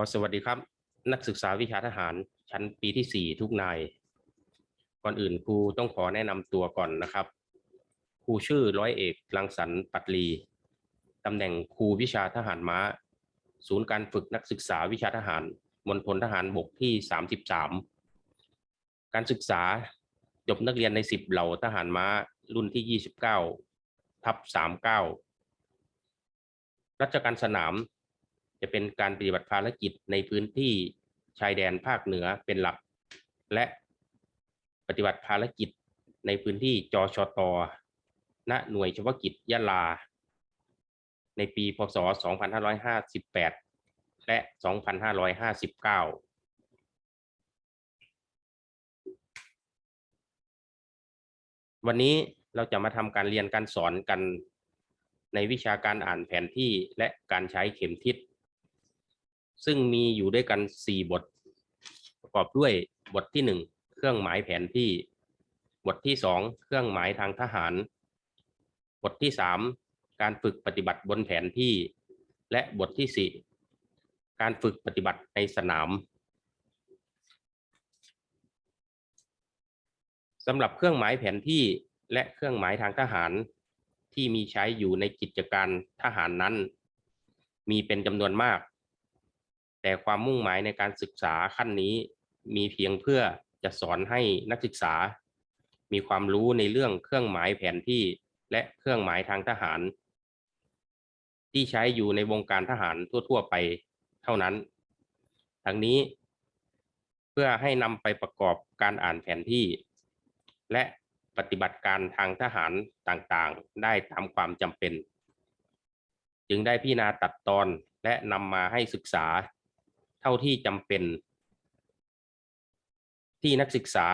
ขอสวัสดีครับ นักศึกษาวิชาทหารชั้นปีที่ 4 ทุกนาย ก่อนอื่นครูต้องขอแนะนำตัวก่อนนะครับครูชื่อร้อยเอกรังสรรค์ปัตลีตำแหน่งครูวิชาทหารม้า ศูนย์การฝึกนักศึกษาวิชาทหารมณฑลทหารบกที่ 33 การศึกษาจบนักเรียนใน 10 เหล่าทหารม้ารุ่นที่ 29 ทับ 39 รัชการสนาม จะเป็นการปฏิบัติภารกิจในพื้นที่ชายแดนภาคเหนือเป็นหลัก และปฏิบัติภารกิจในพื้นที่จชต ณ หน่วยเฉพาะกิจยะลา ในปี พศ 2558 และ 2559วันนี้เราจะมาทำการเรียนการสอนกันในวิชาการอ่านแผนที่และการใช้เข็มทิศ ซึ่งมีอยู่ด้วยกัน 4 บท ประกอบด้วยบทที่ 1 เครื่องหมายแผนที่ บทที่ 2 เครื่องหมายทางทหาร บทที่ 3 การฝึกปฏิบัติบนแผนที่ และบทที่ 4 การฝึกปฏิบัติในสนามสำหรับเครื่องหมายแผนที่และเครื่องหมายทางทหารที่มีใช้อยู่ในกิจการทหารนั้น มีเป็นจำนวนมาก แต่ความมุ่งหมายในการศึกษาขั้นนี้มีเพียงเพื่อจะสอนให้นักศึกษา มีความรู้ในเรื่องเครื่องหมายแผนที่และเครื่องหมายทางทหาร ที่ใช้อยู่ในวงการทหารทั่ว ๆ ไปเท่านั้น ทั้งนี้เพื่อให้นำไปประกอบการอ่านแผนที่ และปฏิบัติการทางทหารต่างๆ ได้ตามความจำเป็น จึงได้พิจารณาตัดตอนและนำมาให้ศึกษา เท่าที่จำเป็น ที่นักศึกษา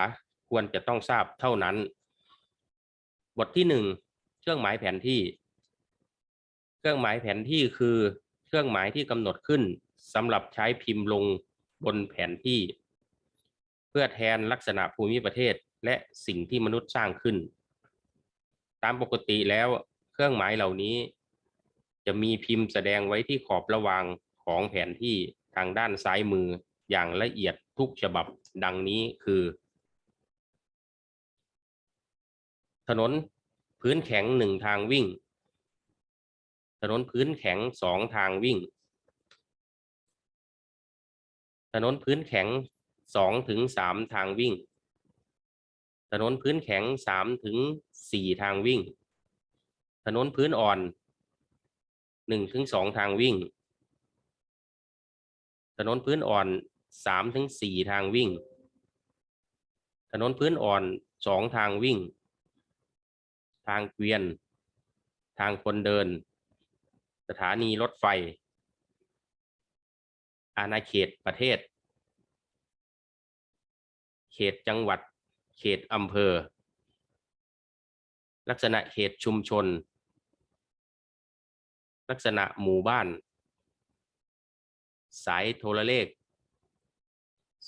ควรจะต้องทราบเท่านั้น บทที่หนึ่งเครื่องหมายแผนที่ เครื่องหมายแผนที่คือเครื่องหมายที่กำหนดขึ้นสำหรับใช้พิมพ์ลงบนแผนที่ เพื่อแทนลักษณะภูมิประเทศและสิ่งที่มนุษย์สร้างขึ้น ตามปกติแล้วเครื่องหมายเหล่านี้ จะมีพิมพ์แสดงไว้ที่ขอบระหว่างของแผนที่ ทางด้านซ้ายมืออย่างละเอียดทุกฉบับดังนี้คือ ถนนพื้นแข็งหนึ่งทางวิ่ง ถนนพื้นแข็งสองทางวิ่ง ถนนพื้นแข็งสองถึงสามทางวิ่ง ถนนพื้นแข็งสามถึงสี่ทางวิ่ง ถนนพื้นอ่อนหนึ่งถึงสองทางวิ่ง ถนนพื้นอ่อนสามถึงสี่ทางวิ่ง ถนนพื้นอ่อนสองทางวิ่ง ทางเกวียน ทางคนเดิน สถานีรถไฟ อาณาเขตประเทศ เขตจังหวัด เขตอำเภอ ลักษณะเขตชุมชน ลักษณะหมู่บ้าน สายโทรเลข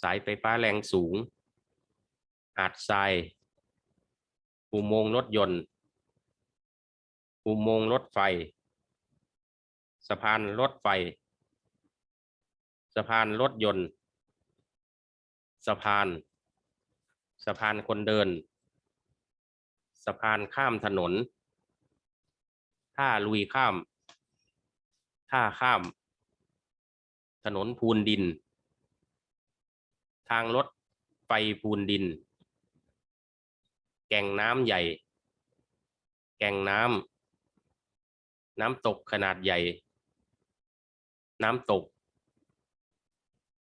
สายไฟฟ้าแรงสูง หาดทรายอุโมงค์รถยนต์ อุโมงค์รถไฟ สะพานรถไฟ สะพานรถยนต์ สะพาน สะพานคนเดิน สะพานข้ามถนน ท่าลุยข้าม ท่าข้าม ถนนพูนดิน ทางรถไฟพูนดิน แก่งน้ำใหญ่ แก่งน้ำน้ำตกขนาดใหญ่ น้ำตก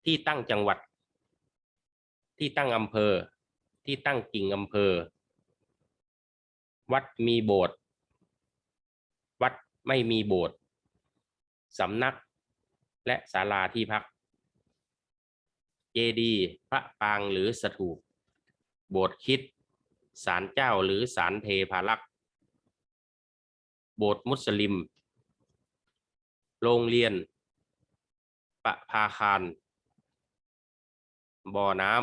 ที่ตั้งจังหวัด ที่ตั้งอำเภอ ที่ตั้งกิ่งอำเภอ วัดมีโบสถ์วัดไม่มีโบสถ์สำนัก และศาลาที่พัก เจดีย์พระปางหรือสถูป โบสถ์คิดศาลเจ้าหรือศาลเทพารักษ์ โบสถ์มุสลิม โรงเรียนประภาคาร บ่อน้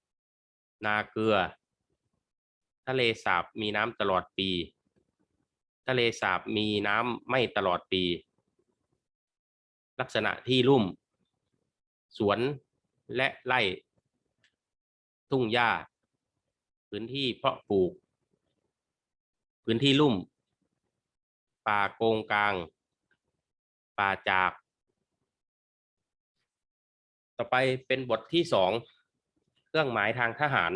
ำ นาเกลือ ทะเลสาบมีน้ำตลอดปี ทะเลสาบมีน้ำไม่ตลอดปี ลักษณะที่ลุ่ม สวนและไร่ ทุ่งหญ้า พื้นที่เพาะปลูก พื้นที่ลุ่ม ป่าโกงกลาง ป่าจาก ต่อไปเป็นบทที่สองเครื่องหมายทางทหาร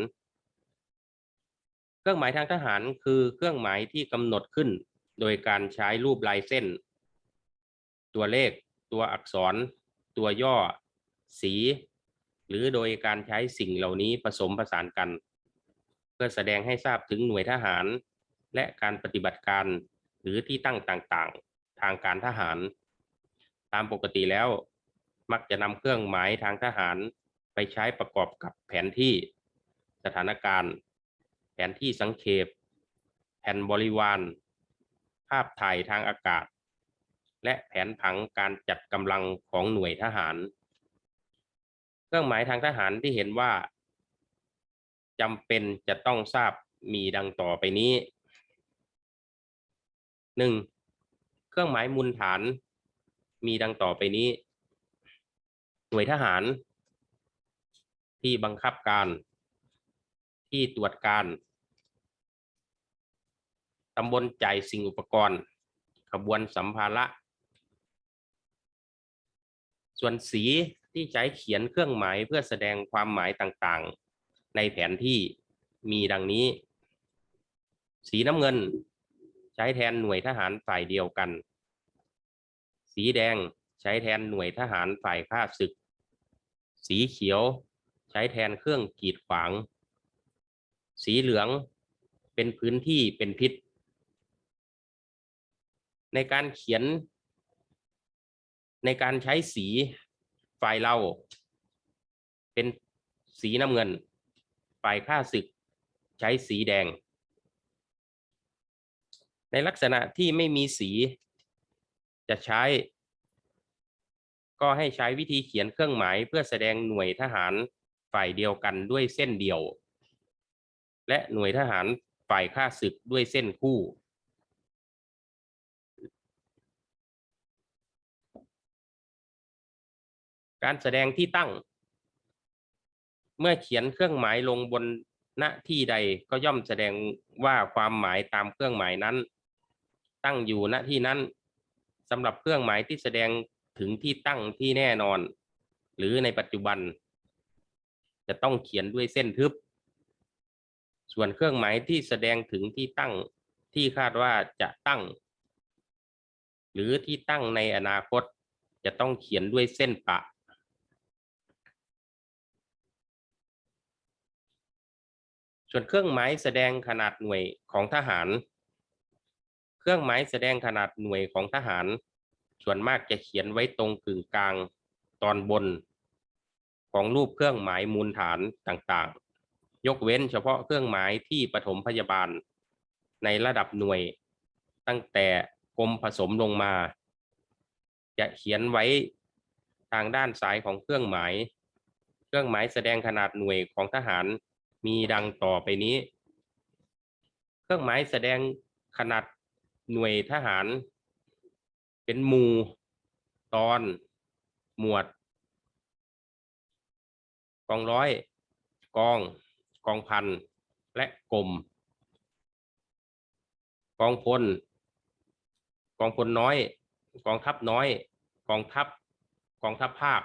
เครื่องหมายทางทหารคือเครื่องหมายที่กำหนดขึ้น โดยการใช้รูปลายเส้น ตัวเลข ตัวอักษร ตัวย่อ สี หรือโดยการใช้สิ่งเหล่านี้ผสมผสานกัน เพื่อแสดงให้ทราบถึงหน่วยทหาร และการปฏิบัติการหรือที่ตั้งต่างๆ ทางการทหาร ตามปกติแล้วมักจะนำเครื่องหมายทางทหารไปใช้ประกอบกับแผนที่สถานการณ์ แผนที่สังเขปแผนบริวาร ภาพถ่ายทางอากาศ และแผนผังการจัดกำลังของหน่วยทหาร เครื่องหมายทางทหารที่เห็นว่าจำเป็นจะต้องทราบมีดังต่อไปนี้หนึ่งเครื่องหมายมูลฐานมีดังต่อไปนี้ หน่วยทหาร ที่บังคับการ ที่ตรวจการตำบลจ่ายสิ่งอุปกรณ์ ขบวนสัมภาระ ส่วนสีที่ใช้เขียนเครื่องหมายเพื่อแสดงความหมายต่างๆ ในแผนที่มีดังนี้ สีน้ำเงิน ใช้แทนหน่วยทหารฝ่ายเดียวกัน สีแดงใช้แทนหน่วยทหารฝ่ายข้าศึก สีเขียวใช้แทนเครื่องกีดขวาง สีเหลืองเป็นพื้นที่เป็นพิษ ในการเขียน ในการใช้สีฝ่ายเรา เป็นสีน้ำเงิน ฝ่ายข้าศึกใช้สีแดง ในลักษณะที่ไม่มีสีจะใช้ ก็ให้ใช้วิธีเขียนเครื่องหมายเพื่อแสดงหน่วยทหารฝ่ายเดียวกันด้วยเส้นเดียว และหน่วยทหารฝ่ายข้าศึกด้วยเส้นคู่ การแสดงที่ตั้ง เมื่อเขียนเครื่องหมายลงบนณที่ใดก็ย่อมแสดงว่าความหมายตามเครื่องหมายนั้น ตั้งอยู่ณที่นั้นสำหรับเครื่องหมายที่แสดงถึงที่ตั้งที่แน่นอน หรือในปัจจุบัน จะต้องเขียนด้วยเส้นทึบ ส่วนเครื่องหมายที่แสดงถึงที่ตั้งที่คาดว่าจะตั้ง หรือที่ตั้งในอนาคตจะต้องเขียนด้วยเส้นปะ ส่วนเครื่องหมายแสดงขนาดหน่วยของทหาร เครื่องหมายแสดงขนาดหน่วยของทหาร ส่วนมากจะเขียนไว้ตรงกึ่งกลางตอนบน ของรูปเครื่องหมายมูลฐานต่างๆ ยกเว้นเฉพาะเครื่องหมายที่ปฐมพยาบาล ในระดับหน่วย ตั้งแต่กรมผสมลงมา จะเขียนไว้ทางด้านซ้ายของเครื่องหมาย เครื่องหมายแสดงขนาดหน่วยของทหาร มีดังต่อไปนี้ เครื่องหมายแสดงขนาดหน่วยทหาร เป็นหมู่ตอน หมวด กองร้อย กอง กองพัน และกรมกองพล กองพลน้อย กองทัพน้อย กองทัพ กองทัพภาค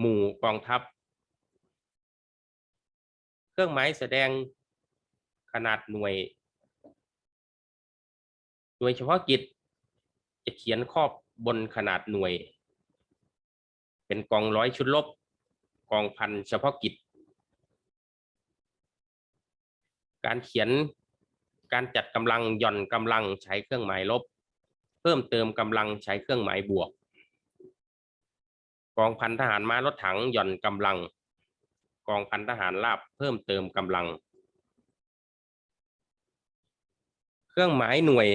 หมู่กองทัพ เครื่องหมายแสดงขนาดหน่วยโดยเฉพาะกิจ จะเขียนครอบบนขนาดหน่วย เป็นกองร้อยชุดลบ กองพันเฉพาะกิจ การเขียนการจัดกำลังหย่อนกำลังใช้เครื่องหมายลบ เพิ่มเติมกำลังใช้เครื่องหมายบวก กองพันทหารม้ารถถังหย่อนกำลัง กองพันทหารราบเพิ่มเติมกำลัง เครื่องหมายหน่วย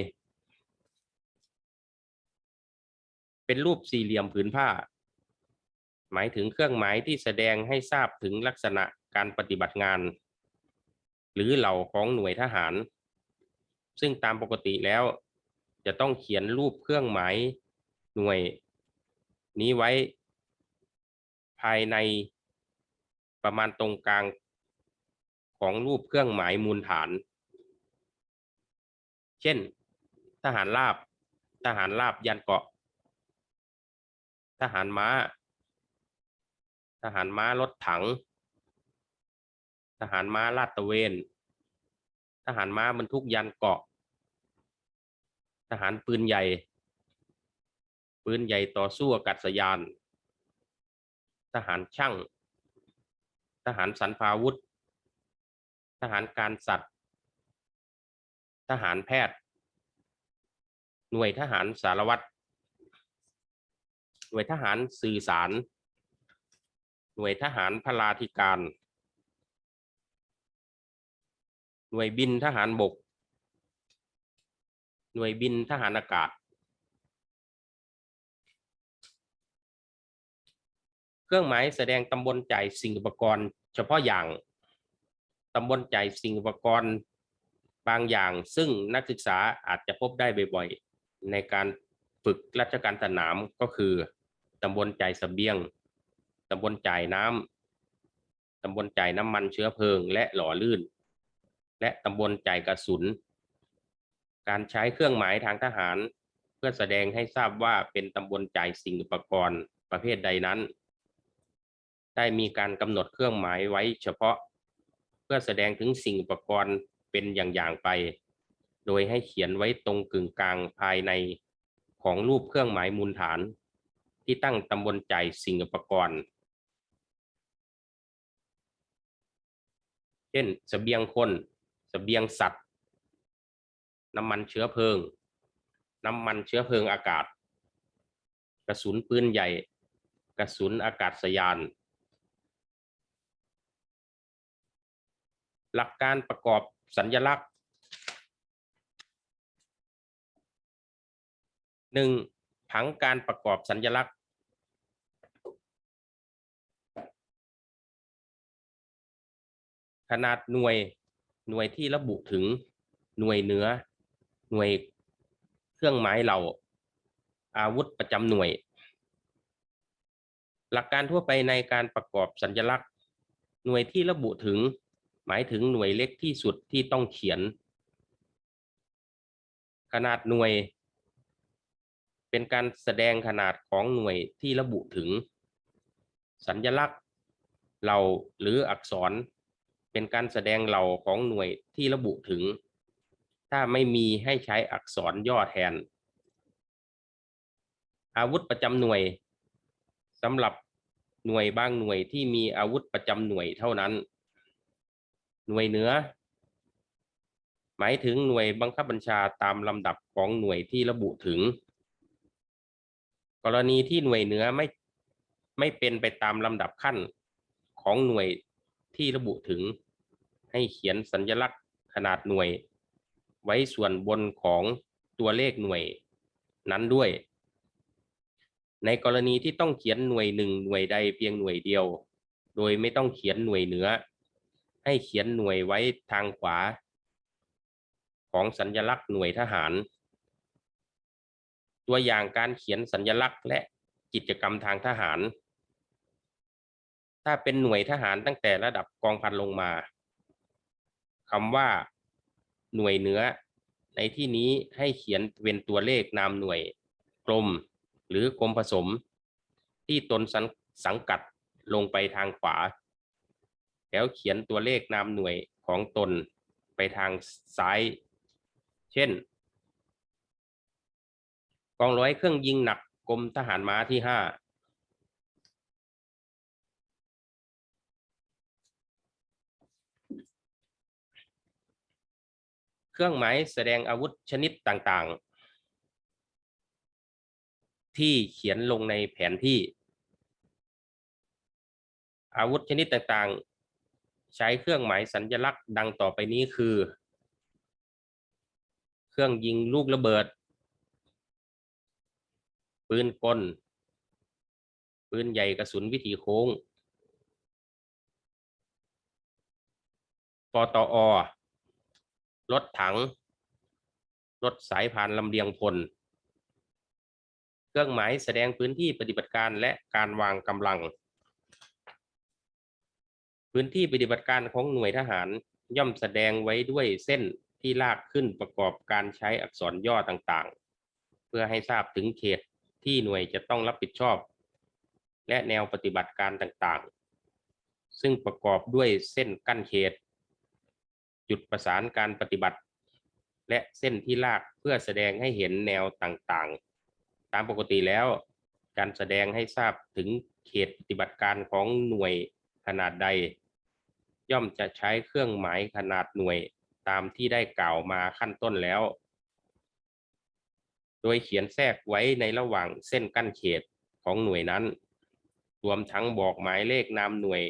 เป็นรูปสี่เหลี่ยมผืนผ้า หมายถึงเครื่องหมายที่แสดงให้ทราบถึงลักษณะการปฏิบัติงาน หรือเหล่าของหน่วยทหาร ซึ่งตามปกติแล้วจะต้องเขียนรูปเครื่องหมายหน่วยนี้ไว้ภายใน ประมาณตรงกลางของรูปเครื่องหมายมูลฐาน เช่น ทหารราบ ทหารราบยันเกาะ ทหารม้า ทหารม้ารถถัง ทหารม้าลาดตระเวน ทหารม้าบรรทุกยันเกาะ ทหารปืนใหญ่ ปืนใหญ่ต่อสู้อากาศยาน ทหารช่าง ทหารสรรพาวุธ ทหารการสัตว์ ทหารแพทย์ หน่วยทหารสารวัตร หน่วยทหารสื่อสาร หน่วยทหารพลาธิการ หน่วยบินทหารบก หน่วยบินทหารอากาศ เครื่องหมายแสดงตำบลจ่ายสิ่งอุปกรณ์ เฉพาะอย่างตำบลจ่ายสิ่งอุปกรณ์บางอย่าง ซึ่งนักศึกษาอาจจะพบได้บ่อยๆในการฝึกราชการสนามก็คือตำบลจ่ายเสบียงตำบลจ่ายน้ำตำบลจ่ายน้ำมันเชื้อเพลิง และหล่อลื่น และตำบลจ่ายกระสุน การใช้เครื่องหมายทางทหาร เพื่อแสดงให้ทราบว่าเป็นตำบลจ่ายสิ่งอุปกรณ์ประเภทใดนั้น ได้มีการกำหนดเครื่องหมายไว้เฉพาะ เพื่อแสดงถึงสิ่งอุปกรณ์เป็นอย่างๆไป โดยให้เขียนไว้ตรงกึ่งกลางภายในของรูปเครื่องหมายมูลฐาน ที่ตั้งตำบลจ่ายสิ่งอุปกรณ์ เช่นเสบียงคนเสบียงสัตว์ น้ำมันเชื้อเพลิง น้ำมันเชื้อเพลิงอากาศ กระสุนปืนใหญ่ กระสุนอากาศยาน หลักการประกอบสัญลักษณ์หนึ่งผังการประกอบสัญลักษณ์ ขนาดหน่วยหน่วยที่ระบุถึงหน่วยเนื้อ หน่วยเครื่องหมายเหล่า อาวุธประจำหน่วย หลักการทั่วไปในการประกอบสัญลักษณ์ หน่วยที่ระบุถึง หมายถึงหน่วยเล็กที่สุดที่ต้องเขียน ขนาดหน่วย เป็นการแสดงขนาดของหน่วยที่ระบุถึง สัญลักษณ์เหล่าหรืออักษร เป็นการแสดงเหล่าของหน่วยที่ระบุถึง ถ้าไม่มีให้ใช้อักษรย่อแทน อาวุธประจำหน่วยสำหรับหน่วยบางหน่วยที่มีอาวุธประจำหน่วยเท่านั้น หน่วยเหนือ หมายถึงหน่วยบังคับบัญชาตามลำดับของหน่วยที่ระบุถึง กรณีที่หน่วยเหนือไม่ไม่เป็นไปตามลำดับขั้นของหน่วยที่ระบุถึง ให้เขียนสัญลักษณ์ขนาดหน่วย ไว้ส่วนบนของตัวเลขหน่วยนั้นด้วย ในกรณีที่ต้องเขียนหน่วยหนึ่งหน่วยใดเพียงหน่วยเดียว โดยไม่ต้องเขียนหน่วยเหนือ ให้เขียนหน่วยไว้ทางขวา ของสัญลักษณ์หน่วยทหาร ตัวอย่างการเขียนสัญลักษณ์และกิจกรรมทางทหาร ถ้าเป็นหน่วยทหารตั้งแต่ระดับกองพันลงมาคำว่าหน่วยเหนือ ในที่นี้ให้เขียนเป็นตัวเลขนามหน่วยกลมหรือกลมผสม ที่ตนสังกัดลงไปทางขวา แล้วเขียนตัวเลขนามหน่วยของตนไปทางซ้าย เช่น กองร้อยเครื่องยิงหนักกรมทหารม้าที่ห้าเครื่องหมายแสดงอาวุธชนิดต่างๆ ที่เขียนลงในแผนที่ อาวุธชนิดต่างๆ ใช้เครื่องหมายสัญลักษณ์ดังต่อไปนี้คือ เครื่องยิงลูกระเบิด ปืนกล ปืนใหญ่กระสุนวิถีโค้งปตอรถถัง รถสายพานลำเลียงพล เครื่องหมายแสดงพื้นที่ปฏิบัติการและการวางกำลัง พื้นที่ปฏิบัติการของหน่วยทหารย่อมแสดงไว้ด้วยเส้นที่ลากขึ้นประกอบการใช้อักษรย่อต่างๆ เพื่อให้ทราบถึงเขตที่หน่วยจะต้องรับผิดชอบ และแนวปฏิบัติการต่างๆ ซึ่งประกอบด้วยเส้นกั้นเขต จุดประสานการปฏิบัติ และเส้นที่ลากเพื่อแสดงให้เห็นแนวต่างๆ ตามปกติแล้ว การแสดงให้ทราบถึงเขตปฏิบัติการของหน่วย ขนาดใด ย่อมจะใช้เครื่องหมายขนาดหน่วยตามที่ได้กล่าวมาขั้นต้นแล้ว โดยเขียนแทรกไว้ในระหว่างเส้นกั้นเขตของหน่วยนั้น รวมทั้งบอกหมายเลขนามหน่วย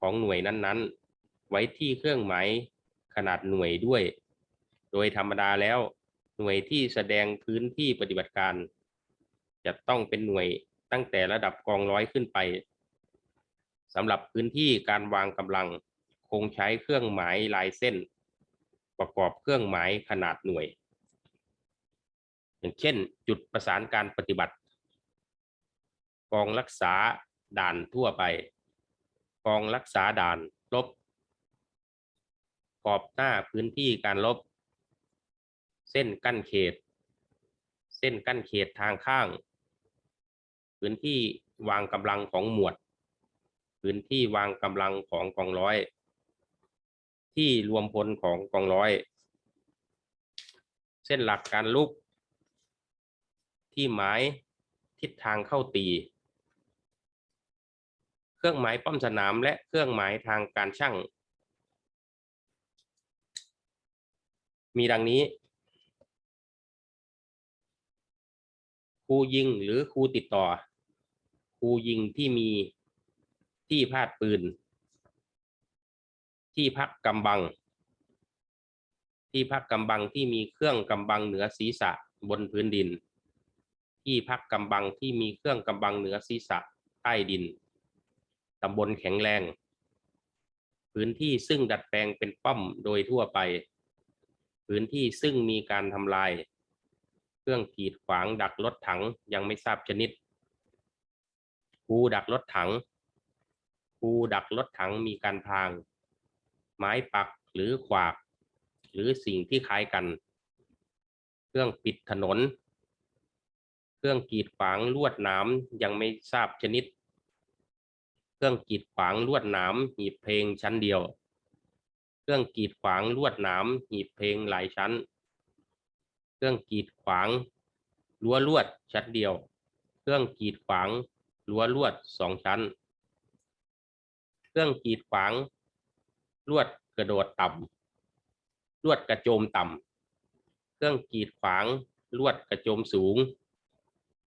ของหน่วยนั้นๆ ไว้ที่เครื่องหมายขนาดหน่วยด้วย โดยธรรมดาแล้วหน่วยที่แสดงพื้นที่ปฏิบัติการ จะต้องเป็นหน่วยตั้งแต่ระดับกองร้อยขึ้นไป สำหรับพื้นที่การวางกำลังคงใช้เครื่องหมายลายเส้น ประกอบเครื่องหมายขนาดหน่วย อย่างเช่น จุดประสานการปฏิบัติ กองรักษาด่านทั่วไป กองรักษาด่านลบ ขอบหน้าพื้นที่การลบ เส้นกั้นเขต เส้นกั้นเขตทางข้าง พื้นที่วางกำลังของหมวด พื้นที่วางกำลังของกองร้อย ที่รวมพลของกองร้อย เส้นหลักการลุก ที่หมายทิศทางเข้าตี เครื่องหมายป้อมสนามและเครื่องหมายทางการช่าง มีดังนี้ครูยิงหรือครูติดต่อครูยิงที่มี ที่พาดปืน ที่พักกำบัง ที่พักกำบังที่มีเครื่องกำบังเหนือศีรษะบนพื้นดิน ที่พักกำบังที่มีเครื่องกำบังเหนือศีรษะใต้ดินตำบลแข็งแรง พื้นที่ซึ่งดัดแปลงเป็นป้อมโดยทั่วไป พื้นที่ซึ่งมีการทำลาย เครื่องกีดขวางดักรถถังยังไม่ทราบชนิด คูดักรถถัง คูดักรถถังมีการพราง ไม้ปักหรือขวาก หรือสิ่งที่คล้ายกัน เครื่องปิดถนน เครื่องกีดขวางลวดหนามยังไม่ทราบชนิด เครื่องกีดขวางลวดหนามหีบเพลงชั้นเดียว เครื่องกีดขวางลวดหนามหีบเพลงหลายชั้น เครื่องกีดขวางรั้วลวดชั้นเดียว เครื่องกีดขวางรั้วลวดสองชั้น เครื่องกีดขวาง ลวดกระโดดต่ำลวดกระโจมต่ำเครื่องกีดขวาง ลวดกระโจมสูง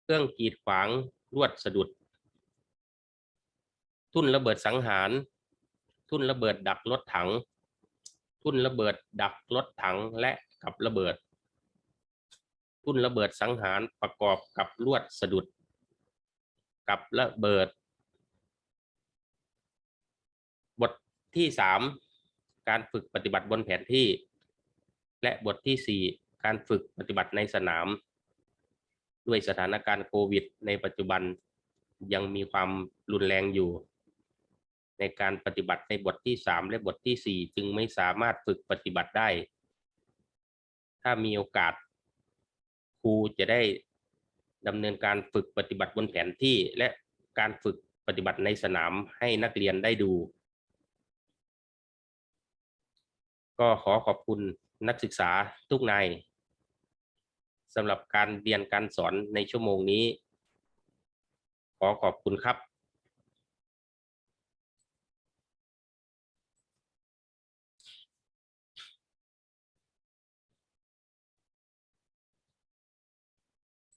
เครื่องกีดขวาง ลวดสะดุด ทุ่นระเบิดสังหาร ทุ่นระเบิดดักรถถัง ทุ่นระเบิดดักรถถังและกับระเบิด ทุ่นระเบิดสังหารประกอบกับลวดสะดุด กับระเบิด ที่สามการฝึกปฏิบัติบนแผนที่ และบทที่สี่การฝึกปฏิบัติในสนาม ด้วยสถานการณ์โควิด ในปัจจุบันยังมีความรุนแรงอยู่ ในการปฏิบัติในบทที่สามและบทที่สี่จึงไม่สามารถฝึกปฏิบัติได้ ถ้ามีโอกาสครูจะได้ดำเนินการฝึกปฏิบัติบนแผนที่และการฝึกปฏิบัติในสนามให้นักเรียนได้ดู ก็ขอขอบคุณนักศึกษาทุกนายสำหรับการเรียนการสอนในชั่วโมงนี้ ขอขอบคุณครับ